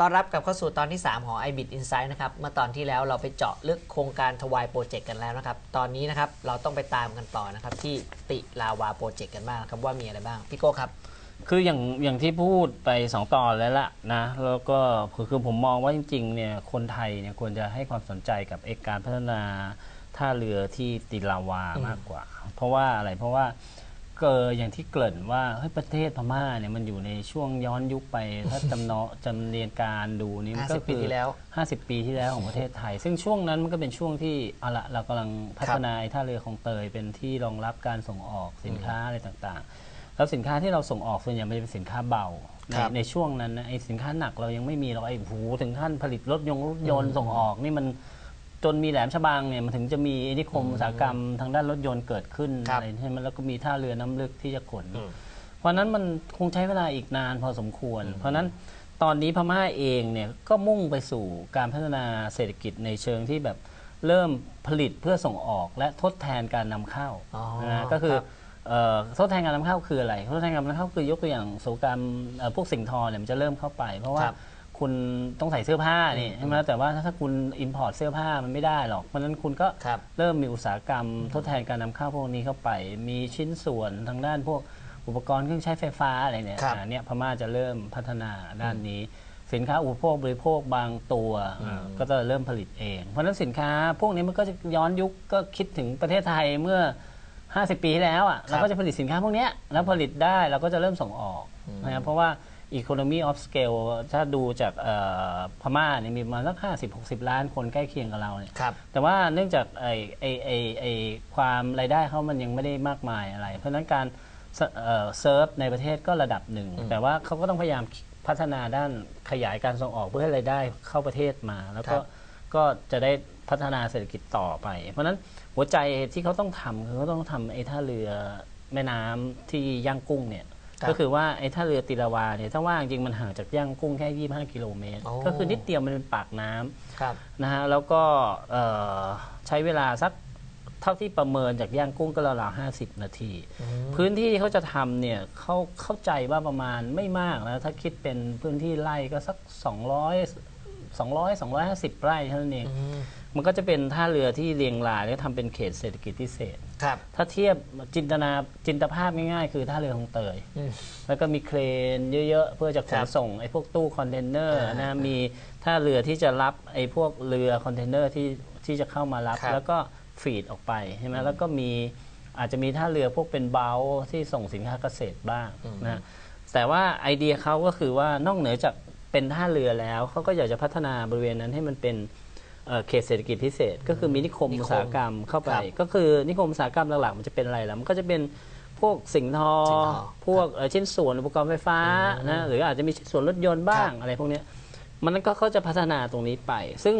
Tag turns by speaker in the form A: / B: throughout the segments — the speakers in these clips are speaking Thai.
A: ต้อนรับกับเข้าสู่ตอนที่ 3 ของ iBit Insight นะครับ เมื่อตอนที่แล้วเราไปเจาะลึกโครงการทวายโปรเจกต์กันแล้วนะครับ ตอนนี้นะครับเราต้องไปตามกันต่อนะครับ ที่ติลาวาโปรเจกต์กันบ้างครับว่ามีอะไรบ้าง พี่โก้ครับ
B: คืออย่างอย่างที่พูดไปสองตอนแล้วล่ะนะ แล้วก็คือคือผมมองว่าจริงๆเนี่ยคนไทยเนี่ยควรจะให้ความสนใจกับเอกการพัฒนาท่าเรือที่ติลาวามากกว่า เพราะว่าอะไรเพราะว่า เกิดอย่างที่เกริ่นว่าเฮ้ยประเทศพม่าเนี่ยมันอยู่ในช่วงย้อนยุคไป ถ้าจำเนาะจำเรียนการดูนี่มันก็
A: 50ปี
B: คือ
A: ที่แล้ว
B: 50 ปีที่แล้วของประเทศไทย ซึ่งช่วงนั้นมันก็เป็นช่วงที่เอาละเรากำลังพัฒนาไอ้ท่าเรือของเตยเป็นที่รองรับการส่งออกสินค้าอะไรต่างๆ แล้วสินค้าที่เราส่งออกส่วนใหญ่มันจะเป็นสินค้าเบาใน
A: ครับ
B: ในช่วงนั้นนะไอ้สินค้าหนักเรายังไม่มีเราไอ้หูถึงขั้นผลิตรถยนต์รถยนต์ส่งออกนี่มัน จนมีแหลมฉบังเนี่ยมันถึงจะมีนิคมอุตสาหกรรมทางด้านรถยนต์เกิดขึ้น
A: ครับ
B: อะไรใช่ไหมแล้วก็มีท่าเรือน้ำลึกที่จะขน
A: อืม
B: เพราะฉะนั้นมันคงใช้เวลาอีกนานพอสมควร เพราะฉะนั้นตอนนี้พม่าเองเนี่ยก็มุ่งไปสู่การพัฒนาเศรษฐกิจในเชิงที่แบบเริ่มผลิตเพื่อส่งออกและทดแทนการนำเข้า
A: อ๋อ
B: นะก็คือ
A: ครับ
B: เอ่อทดแทนการนำเข้าคืออะไรทดแทนการนำเข้าคือยกตัวอย่างโสกรรมเอ่อพวกสิ่งทอเนี่ยมันจะเริ่มเข้าไป เพราะว่า
A: ครับ
B: คุณต้องใส่เสื้อผ้านี่ใช่ไหมแต่ว่าถ้าคุณอินพอร์ตเสื้อผ้ามันไม่ได้หรอก เพราะฉะนั้นคุณก็
A: ครับ
B: เริ่มมีอุตสาหกรรมทดแทนการนำเข้าพวกนี้เข้าไป มีชิ้นส่วนทางด้านพวกอุปกรณ์เครื่องใช้ไฟฟ้าอะไรเนี่ย
A: ครับ
B: อ่าเนี่ยพม่าจะเริ่มพัฒนาด้านนี้ สินค้าอุปโภคบริโภคบางตัวอ่าก็จะเริ่มผลิตเอง เพราะฉะนั้นสินค้าพวกนี้มันก็จะย้อนยุคก็คิดถึงประเทศไทยเมื่อ 50 ปีที่แล้วอะเราก็จะผลิตสินค้าพวกเนี้ยแล้วผลิตได้เราก็จะเริ่มส่งออกนะครับเพราะว่า economy of scale ถ้าดูจากเอ่อพม่าเนี่ยมีประมาณสัก 50-60 ล้านคนใกล้เคียงกับเราเนี่ย
A: ครับ
B: แต่ว่าเนื่องจากไอ้ไอ้ไอ้ไอ้ความรายได้เขามันยังไม่ได้มากมายอะไร เพราะฉะนั้นการเซเอ่อเซิร์ฟในประเทศก็ระดับหนึ่ง แต่ว่าเขาก็ต้องพยายามพัฒนาด้านขยายการส่งออกเพื่อให้รายได้เข้าประเทศมา แล้วก็
A: ครับ
B: ก็จะได้พัฒนาเศรษฐกิจต่อไป เพราะฉะนั้นหัวใจที่เขาต้องทำคือเขาต้องทำไอ้ท่าเรือแม่น้ำที่ย่างกุ้งเนี่ย
A: ครับ
B: ก็คือว่าไอ้ท่าเรือติลาวาเนี่ยถ้าว่าจริงๆมันห่างจากย่างกุ้งแค่ 25 กิโลเมตร
A: โอ้
B: ก็คือนิดเดียวมันเป็นปากน้ำ
A: ครับ
B: นะฮะแล้วก็เอ่อใช้เวลาสักเท่าที่ประเมินจากย่างกุ้งก็ราวๆห้าสิบนาที พื้นที่ที่เขาจะทำเนี่ยเขาเข้าใจว่าประมาณไม่มากนะถ้าคิดเป็นพื้นที่ไร่ก็สัก 200 200 250 ไร่เท่านั้นเอง มันก็จะเป็นท่าเรือที่เรียงรายแล้วทำเป็นเขตเศรษฐกิจพิเศษ
A: ครับ
B: ถ้าเทียบจินตนาจินตภาพง่ายๆ คือท่าเรือของเตย
A: อืม
B: แล้วก็มีเครนเยอะๆ เพื่อจะข
A: ครั
B: น
A: บ
B: ส่งไอ้พวกตู้คอนเทนเนอร์
A: อ่าน
B: นะมีท่าเรือที่จะรับไอ้พวกเรือคอนเทนเนอร์ที่ที่จะเข้ามารับ
A: ครับ
B: แล้วก็ฟีดออกไปใช่ไหมแล้วก็มีอาจจะมีท่าเรือพวกเป็นเบลที่ส่งสินค้าเกษตรบ้างนะแต่ว่าไอเดียเขาก็คือว่านอกเหนือจากเป็นท่าเรือแล้วเขาก็อยากจะพัฒนาบริเวณนั้นให้มันเป็น เอ่อเขตเศรษฐกิจพิเศษ ก็คือมีนิคม
A: นิคม
B: อุตสาหกรรมเข้าไป
A: ครับ
B: ก็คือนิคมอุตสาหกรรมหลักๆมันจะเป็นอะไรล่ะมันก็จะเป็นพวกสิ่งทอ
A: สิ่งทอ
B: พวกเอ่อชิ้นส่วนอุปกรณ์ไฟฟ้านะหรืออาจจะมีชิ้นส่วนรถยนต์บ้าง
A: ครับ
B: อะไรพวกเนี้ยมันก็เขาจะพัฒนาตรงนี้ไป ซึ่ง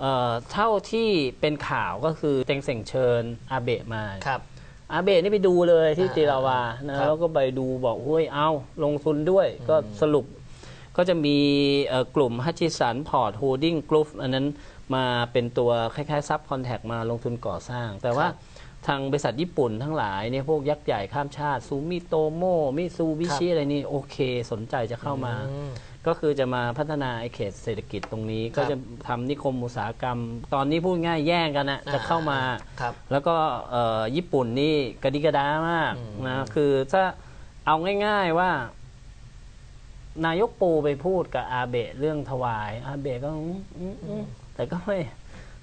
B: เอ่อเท่าที่เป็นข่าวก็คือเต็งเส่งเชิญอาเบะมา
A: ครับ
B: อาเบะนี่ไปดูเลยที่
A: อ่า
B: จิราวา
A: ครั
B: นะ
A: บ
B: แล้วก็ไปดูบอกเฮ้ยเอาลงทุนด้วย ก็สรุปก็จะมีเอ่อกลุ่มฮัชิสันพอร์ตโฮดดิ้งกรุ๊ปอันนั้น มาเป็นตัวคล้ายๆซับคอนแทคมาลงทุนก่อสร้าง แต่ว่า
A: ครับ
B: ทางบริษัทญี่ปุ่นทั้งหลายเนี่ยพวกยักษ์ใหญ่ข้ามชาติซูมิโตโมมิซูบิชิอะไรนี่โอเคสนใจจะเข้ามา
A: อืม
B: ก็คือจะมาพัฒนาไอเขตเศรษฐกิจตรงนี้
A: ครับ
B: ก็จะทำนิคมอุตสาหกรรม ตอนนี้พูดง่ายแย่งกันนะจะเข้ามา
A: ครับ
B: แล้วก็เอ่อญี่ปุ่นนี่กระดิกระดามาก
A: อืม
B: นะคือถ้าเอาง่าย ๆว่านายกปูไปพูดกับอาเบะเรื่องถวาย อาเบะก็อืมอืมอืม แต่ก็ไม่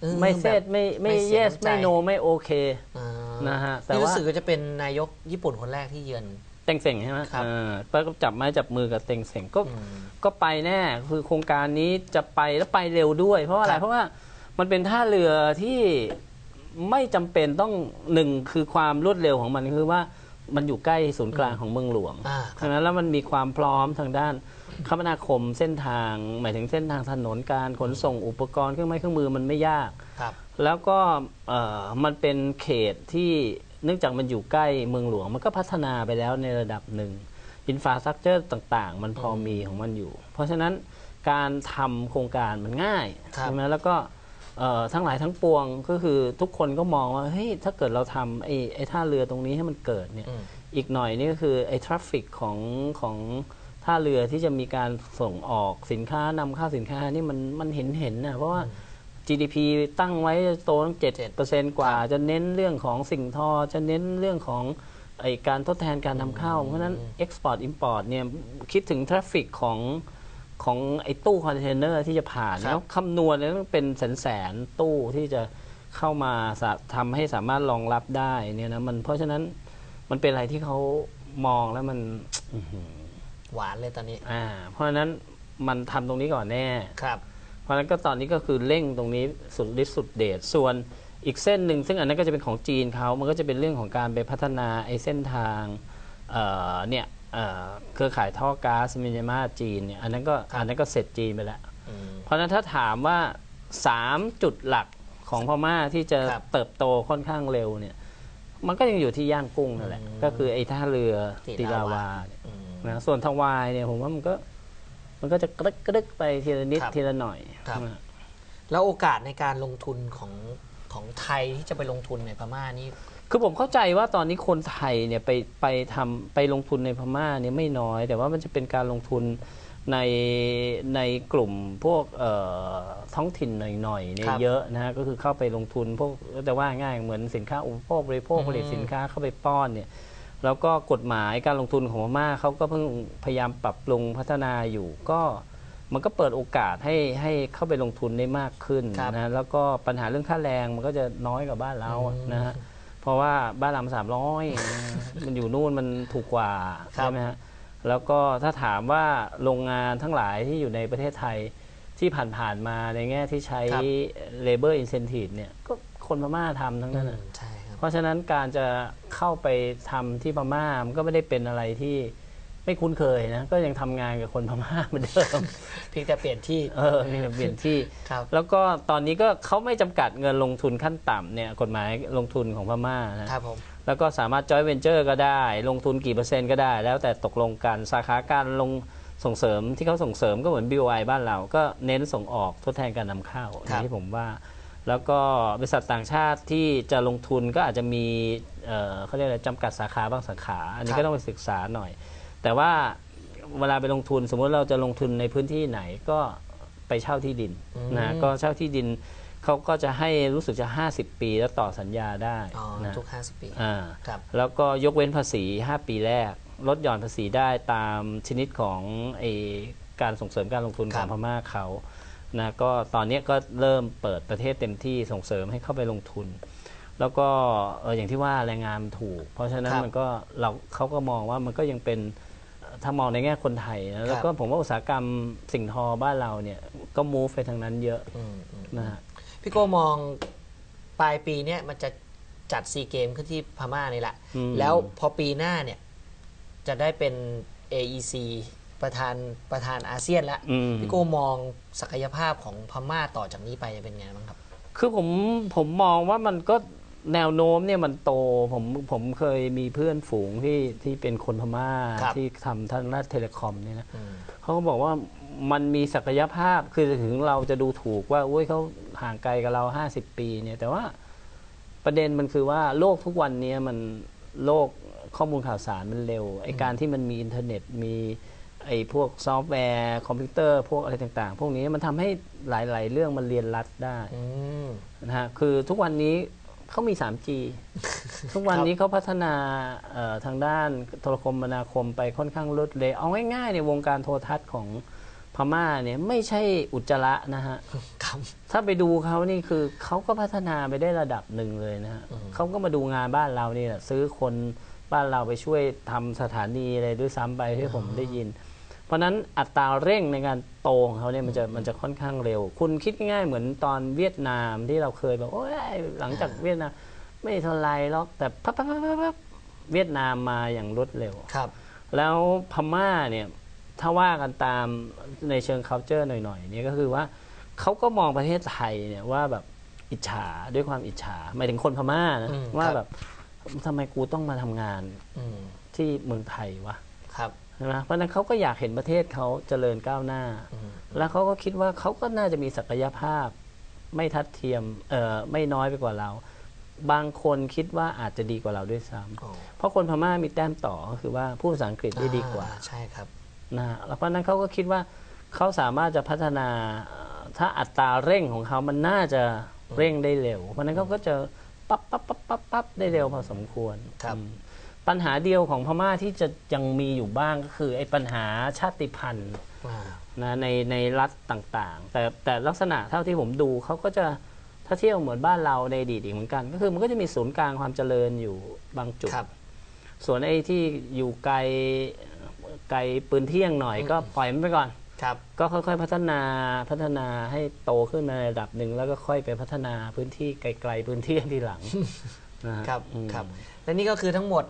A: ออ
B: ไม่เซต
A: แบบ
B: ไม่ไม่
A: ไม่เสีย
B: yes
A: น้ำใจ
B: ไม่ no ไม่โอเค
A: อ่า
B: นะฮะแต่
A: นี่รู้
B: ว่า
A: สึกว่าจะเป็นนายกญี่ปุ่นคนแรกที่เยือน
B: เต็งเส็งใช่ไหม
A: ครับ
B: เออแล้วก็จับไม้จับมือกับเต็งเส็งก็
A: อืม
B: ก็ไปแน่ คือโครงการนี้จะไปแล้วไปเร็วด้วย เพราะว่าอะไร
A: ครับ
B: เพราะว่ามันเป็นท่าเรือที่ไม่จำเป็นต้องหนึ่งคือความรวดเร็วของมันคือว่า มันอยู่ใกล้ศูนย์กลางของเมืองหลวง
A: อ่าค
B: ฉะ
A: รับ
B: นั้นแล้วมันมีความพร้อมทางด้านคมนาคมเส้นทาง หมายถึงเส้นทางถนนการขนส่งอุปกรณ์เครื่องไม้เครื่องมือมันไม่ยาก
A: ครับ
B: แล้วก็เอ่อมันเป็นเขตที่เนื่องจากมันอยู่ใกล้เมืองหลวง มันก็พัฒนาไปแล้วในระดับหนึ่งอินฟาสตรักเจอร์ต่างๆ มันพอมีของมันอยู่ เพราะฉะนั้นการทำโครงการมันง่าย
A: ครับ
B: ใช่ไหมแล้วก็เอ่อ ทั้งหลายทั้งปวงก็คือทุกคนก็มองว่าเฮ้ยถ้าเกิดเราทำไอ้ไอ้ท่าเรือตรงนี้ให้มันเกิดเนี่ย
A: อืม
B: อีกหน่อยนี่ก็คือไอ้ทราฟฟิกของของท่าท่าเรือที่จะมีการส่งออกสินค้านำเข้าสินค้านี่มันมันเห็นเห็นนะเพราะว่า GDP ตั้งไว้จะโตตั้งเจ็ดเปอร์เซนต์กว่า จะเน้นเรื่องของสิ่งทอ จะเน้นเรื่องของไอการทดแทนการนำเข้า เพราะฉะนั้น Export Import เนี่ยคิดถึงทราฟฟิกของ ของไอ้ตู้คอนเทนเนอร์ที่จะผ่าน
A: ครับ
B: แล้วคำนวณเนี่ยต้องเป็นแสนแสนๆตู้ที่จะเข้ามาสะทำให้สามารถรองรับได้เนี่ยนะมันเพราะฉะนั้นมันเป็นอะไรที่เขามองแล้วมันอื้อหือ
A: หวานเลยตอนนี้
B: อ่า เพราะฉะนั้นมันทำตรงนี้ก่อนแน่
A: ครับ
B: เพราะฉะนั้นก็ตอนนี้ก็คือเร่งตรงนี้สุดฤทธิ์สุดเดชส่วนอีกเส้นหนึ่งซึ่งอันนั้นก็จะเป็นของจีนเขามันก็จะเป็นเรื่องของการไปพัฒนาไอ้เส้นทางเอ่อเนี่ย เอ่อเครือข่ายท่อก๊าซมินยมาจีนเนี่ยอันนั้นก็อันนั้นก็เสร็จจีนไปแล้ว
A: อืม
B: เพราะฉะนั้นถ้าถามว่า 3 จุดหลักของพม่าที่จะ
A: ครับ
B: เติบโตค่อนข้างเร็วเนี่ย มันก็ยังอยู่ที่ย่างกุ้งนั่นแหละ
A: อืม
B: ก็คือไอ้ท่าเรือ
A: ติ
B: ติ
A: ลา
B: ลาวาวาเนี่ย
A: อืม
B: นะส่วนทวายเนี่ยผมว่ามันก็มันก็จะกระดึกกระดึกไปทีละนิด
A: ครับ
B: ทีละหน่อย
A: ครับ
B: นะ
A: แล้วโอกาสในการลงทุนของของไทยที่จะไปลงทุนในพม่านี่
B: คือผมเข้าใจว่าตอนนี้คนไทยเนี่ยไปไปทำไปลงทุนในพม่าเนี่ยไม่น้อย แต่ว่ามันจะเป็นการลงทุนในในกลุ่มพวกเอ่อท้องถิ่นหน่อยๆเนี่ยเยอะนะฮะก็คือเข้าไปลงทุนพวกแต่ว่าง่ายเหมือนสินค้าอุปโภคบริโภคผลิตสินค้าเข้าไปป้อนเนี่ยแล้วก็กฎหมายการลงทุนของพม่าเขาก็เพิ่งพยายามปรับปรุงพัฒนาอยู่ก็มันก็เปิดโอกาสให้ให้เข้าไปลงทุนได้มากขึ้น
A: ครับ
B: นะแล้วก็ปัญหาเรื่องค่าแรงมันก็จะน้อยกว่าบ้านเราอะนะฮะเพ ราะว่าบ้านเราสามร้อยมันอยู่นู่นมันถูกกว่า
A: ครับ
B: ใช่ไหมฮะแล้วก็ถ้าถามว่าโรงงานทั้งหลายที่อยู่ในประเทศไทยที่ผ่านๆมาในแง่ที่ใช้ labor incentive เนี่ยก็คนพม่าทำทั้งนั้น
A: อื
B: นะ
A: มใช่ครับ
B: เพราะฉะนั้นการจะเข้าไปทำที่พม่ามันก็ไม่ได้เป็นอะไรที่ ไม่คุ้นเคยนะก็ยังทำงานกับคนพม่าเหมือนเดิม
A: เพียงแต่เปลี่ยนที่
B: เออมีแต่เปลี่ยนที่
A: ครับ
B: แล้วก็ตอนนี้ก็เขาไม่จำกัดเงินลงทุนขั้นต่ำเนี่ยกฎหมายลงทุนของพม่านะ
A: ครับผม
B: แล้วก็สามารถ joint venture ก็ได้ ลงทุนกี่เปอร์เซ็นต์ก็ได้ แล้วแต่ตกลงกันสาขาการลงส่งเสริมที่เขาส่งเสริมก็เหมือน BOI บ้านเรา ก็เน้นส่งออกทดแทนการนำเข้าอ
A: ครั
B: ย่า
A: บ
B: งที่ผมว่า แล้วก็บริษัทต่างชาติที่จะลงทุนก็อาจจะมีเอ่อเขาเรียกอะไรจำกัดสาขาบางสาขา อันนี้ก็ต้องไปศึกษาหน่อย แต่ว่าเวลาไปลงทุนสมมติเราจะลงทุนในพื้นที่ไหนก็ไปเช่าที่ดิน
A: อืม
B: นะก็เช่าที่ดินเขาก็จะให้รู้สึกจะ 50 ปีแล้วต่อสัญญาได้
A: อ๋อ
B: นะ
A: ทุก 50 ปี
B: อ่า
A: ครับ
B: แล้วก็ยกเว้นภาษี 5 ปีแรกลดหย่อนภาษีได้ตามชนิดของไอการส่งเสริมการลงทุน
A: ค
B: ข
A: รั
B: อบงพม่าเขานะก็ตอนนี้ก็เริ่มเปิดประเทศเต็มที่ส่งเสริมให้เข้าไปลงทุน แล้วก็เอออย่างที่ว่าแรงงานมันถูก เพราะฉะนั้น
A: ครับ
B: มันก็เราเขาก็มองว่ามันก็ยังเป็นเอ่อ ถ้ามองในแง่คนไทยนะแล้วก็ผมว่าอุตสาหกรรมสิ่งทอบ้านเราเนี่ยก็มูฟไปทางนั้นเยอะ
A: อืมอืม
B: นะฮะ
A: พี่โก้มองปลายปีเนี้ยมันจะจัดซีเกมขึ้นที่พม่านี่แหละ
B: อืม
A: แล้วพอปีหน้าเนี่ย จะได้เป็น AEC ประธานประธานอาเซียนแล้ว
B: อืม
A: พี่โก้มองศักยภาพของพม่าต่อจากนี้ไปจะเป็นไงบ้างครับ
B: คือผมผมมองว่ามันก็ แนวโน้มเนี่ยมันโตผมผมเคยมีเพื่อนฝูงที่ที่เป็นคนพม่า
A: ครับ
B: ที่ทำทางด้านเทเลคอมเนี่ยนะ
A: อืม
B: เขาก็บอกว่ามันมีศักยภาพคือถึงเราจะดูถูกว่าอุ้ยเขาห่างไกลกับเรา 50 ปีเนี่ยแต่ว่าประเด็นมันคือว่าโลกทุกวันนี้มันโลกข้อมูลข่าวสารมันเร็วไอการที่มันมีอินเทอร์เน็ตมีไอพวกซอฟต์แวร์คอมพิวเตอร์พวกอะไรต่างๆ พวกนี้มันทำให้หลาย ๆ เรื่องมันเรียนรัดได้
A: อืม
B: นะฮะคือทุกวันนี้ เขามี 3G ทุกวันนี้เขาพัฒนาเอ่อทางด้านโทรคมนาคมไปค่อนข้างรวดเร็วเอาง่ายๆในวงการโทรทัศน์ของพม่าเนี่ยไม่ใช่อุจจาระนะฮะ
A: ครับ
B: ถ้าไปดูเขานี่คือเขาก็พัฒนาไปได้ระดับหนึ่งเลยนะฮะ
A: อืม
B: เขาก็มาดูงานบ้านเรานี่แหละซื้อคนบ้านเราไปช่วยทำสถานีอะไรด้วยซ้ำไปที่ผมได้ยิน เพราะฉะนั้นอัตราเร่งในการโตของเขาเนี่ยมันจะมันจะค่อนข้างเร็ว คุณคิดง่ายๆเหมือนตอนเวียดนามที่เราเคยแบบโอ้ยหลังจากเวียดนามไม่เท่าไรหรอกแต่พับพับพับพับเวียดนามมาอย่างรวดเร็ว
A: ครับ
B: แล้วพม่าเนี่ยถ้าว่ากันตามในเชิง culture หน่อยๆเนี่ยก็คือว่าเขาก็มองประเทศไทยเนี่ยว่าแบบอิจฉาด้วยความอิจฉาหมายถึงคนพม่านะ
A: อืม
B: ว่า
A: ครับ
B: แบบทำไมกูต้องมาทำงาน
A: อืม
B: ที่เมืองไทยวะ
A: ครับ
B: ใช่ไหมเพราะฉะนั้นเขาก็อยากเห็นประเทศเขาเจริญก้าวหน้า
A: อืม
B: แล้วเขาก็คิดว่าเขาก็น่าจะมีศักยภาพ ไม่ทัดเทียมเอ่อไม่น้อยไปกว่าเรา บางคนคิดว่าอาจจะดีกว่าเราด้วยซ้ำ
A: อ๋อ
B: เพราะคนพม่ามีแต้มต่อก็คือว่าพูดภาษาอังกฤษได้ดีกว่า
A: อ่ใช่ครับ
B: นะฮะแล้วเพราะฉะนั้นเขาก็คิดว่าเขาสามารถจะพัฒนาเอ่อถ้าอัตราเร่งของเขามันน่าจะเร่งได้เร็ว เพราะฉะนั้นเขาก็จะปั๊บปั๊บปั๊บปั๊บปั๊บได้เร็วพอสมควร
A: ครับ
B: อืม ปัญหาเดียวของพม่าที่จะยังมีอยู่บ้างก็คือไอ้ปัญหาชาติพันธุ์
A: อ่า
B: นะในในรัฐต่างๆ แต่แต่ลักษณะเท่าที่ผมดูเขาก็จะถ้าเที่ยวเหมือนบ้านเราในอดีตอีกเหมือนกัน ก็คือมันก็จะมีศูนย์กลางความเจริญอยู่บางจุด
A: ครับ
B: ส่วนไอ้ที่อยู่ไกลไกลปืนเที่ยงหน่อยก็ปล่อยมันไปก่อน
A: ครับ
B: ก็ค่อยๆพัฒนาพัฒนาให้โตขึ้นมาในระดับหนึ่งแล้วก็ค่อยไปพัฒนาพื้นที่ไกลๆพื้นที่ทีหลังนะฮะ
A: ครับ
B: อืม
A: ครับและนี่ก็คือทั้งหมด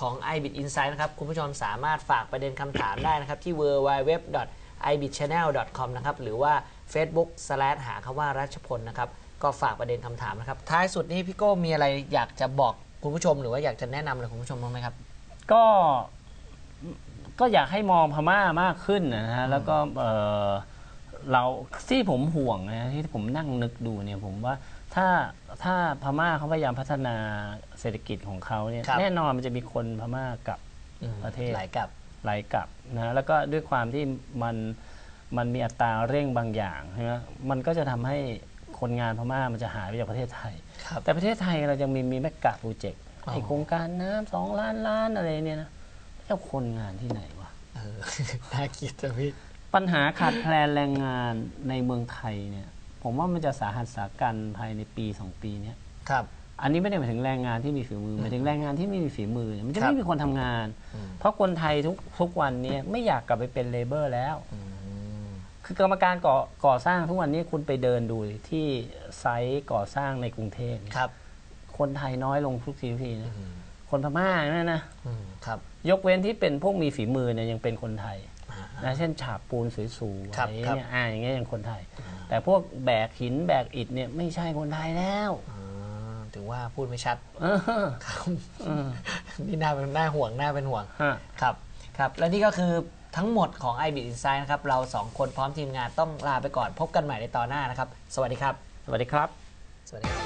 A: ของ iBit Insight นะครับ คุณผู้ชมสามารถฝากประเด็นคำถามได้นะครับ ที่ www.ibitchannel.com นะครับ หรือว่า Facebook slash หาคำว่ารัชพลนะครับ ก็ฝากประเด็นคำถามนะครับ ท้ายสุดนี้พี่โก้มีอะไรอยากจะบอกคุณผู้ชม หรือว่าอยากจะแนะนำอะไรคุณผู้ชมบ้างไหมครับ
B: ก็ก็อยากให้มองพม่ามากขึ้นนะฮะแล้วก็เอ่อเราที่ผมห่วงนะที่ผมนั่งนึกดูเนี่ยผมว่า ถ้าถ้าพม่าเขาพยายามพัฒนาเศรษฐกิจของเขาเนี่ย
A: ครับ
B: แน่นอนมันจะมีคนพม่ากลับ
A: อืม
B: ประเทศ
A: หลายกับ
B: ไหลกลับนะแล้วก็ด้วยความที่มันมันมีอัตราเร่งบางอย่างใช่ไหมมันก็จะทำให้คนงานพม่ามันจะหายไปจากประเทศไทย
A: ครับ
B: แต่ประเทศไทยเรายังมีมีแมกกะโปรเจกต์
A: อ๋อ
B: ไอโครงการน้ำสองล้านล้านอะไรเนี่ยนะเจ้าคนงานที่ไหนวะ
A: เออ น่าคิดนะพี่
B: ปัญหาขาดแคลนแรงงานในเมืองไทยเนี่ย ผมว่ามันจะสาหัสสากันภายในปีสองปีเนี้ย
A: ครับ
B: อันนี้ไม่ได้หมายถึงแรงงานที่มีฝีมือหมายถึงแรงงานที่ไม่มีฝีมือเนี่ยมันจะ
A: ครับ
B: ไม่มีคนทำงาน
A: อืม
B: เพราะคนไทยทุกทุกวันเนี้ไม่อยากกลับไปเป็นเลเบอร์แล้ว
A: อืม
B: คือกรรมการก่อก่อสร้างทุกวันนี้คุณไปเดินดูที่ไซต์ก่อสร้างในกรุงเทพเนี่ย
A: ครับ
B: คนไทยน้อยลงทุกทีทุกทีนะ
A: อืม
B: คนพม่าเนี่ยนะ
A: อืมครับ
B: ยกเว้นที่เป็นพวกมีฝีมือเนี่ยยังเป็นคนไทย
A: อ่า
B: นะเช่นฉาบปูนสวยๆ
A: ครับ
B: อะไรเนี่ยอ่าอย่างเงี้ยยังคนไทยแต่พวกแบกหินแบกอิฐเนี่ยไม่ใช่คนไทยแล้ว
A: อ่าถึงว่าพูดไม่ชัด
B: เออ
A: ครับ
B: เออ
A: นี่น่าเป็นน่าห่วงน่าเป็นห่วง
B: ฮะ
A: ครับ ครับ และนี่ก็คือทั้งหมดของ i b i t Insight นะครับ เราสองคนพร้อมทีมงานต้องลาไปก่อน พบกันใหม่ในตอนหน้านะครับ สวัสดีครับ
B: สวัสดีครับ
A: สวัสดีครับ